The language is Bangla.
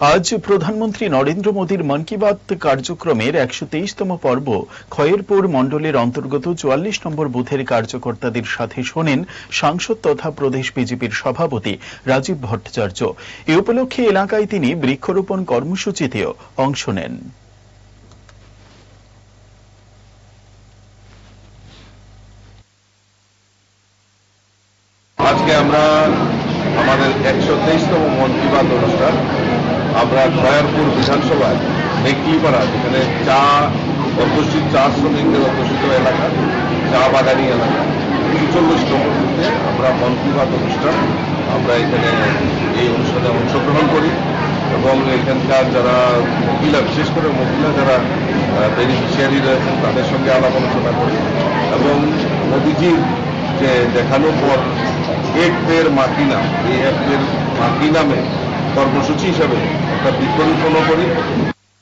আজ প্রধানমন্ত্রী নরেন্দ্র মোদীর মন কি বাত কার্যক্রমের একশো তেইশতম পর্ব খয়েরপুর মণ্ডলের অন্তর্গত চুয়াল্লিশ নম্বর বুথের কার্যকর্তাদের সাথে শোনেন সাংসদ তথা প্রদেশ বিজেপির সভাপতি রাজীব ভট্টাচার্য। এ উপলক্ষে এলাকায় তিনি বৃক্ষরোপণ কর্মসূচিতেও অংশ নেন। আজকে আমরা আমাদের একশো তেইশতম মন কি বাত অনুষ্ঠান। আমরা খয়ারপুর বিধানসভায় মেকলিপাড়া, যেখানে চা অধ্যুষিত, চা শ্রমিকদের অধ্যুষিত এলাকা, চা বাগানি এলাকা ছেচল্লিশ নম্বর আমরা মন কি অনুষ্ঠান, আমরা এখানে এই অনুষ্ঠানে অংশগ্রহণ করি এবং এখানকার যারা মহিলা, বিশেষ করে মহিলা যারা বেনিফিশিয়ারি রয়েছেন, তাদের সঙ্গে আলাপ আলোচনা করি এবং মোদিজির যে দেখানো পর, এক পের মাটি নাম, এই এক পের মাটি নামে কর্মসূচি হিসাবে একটা বৃক্ষরোপণও করি।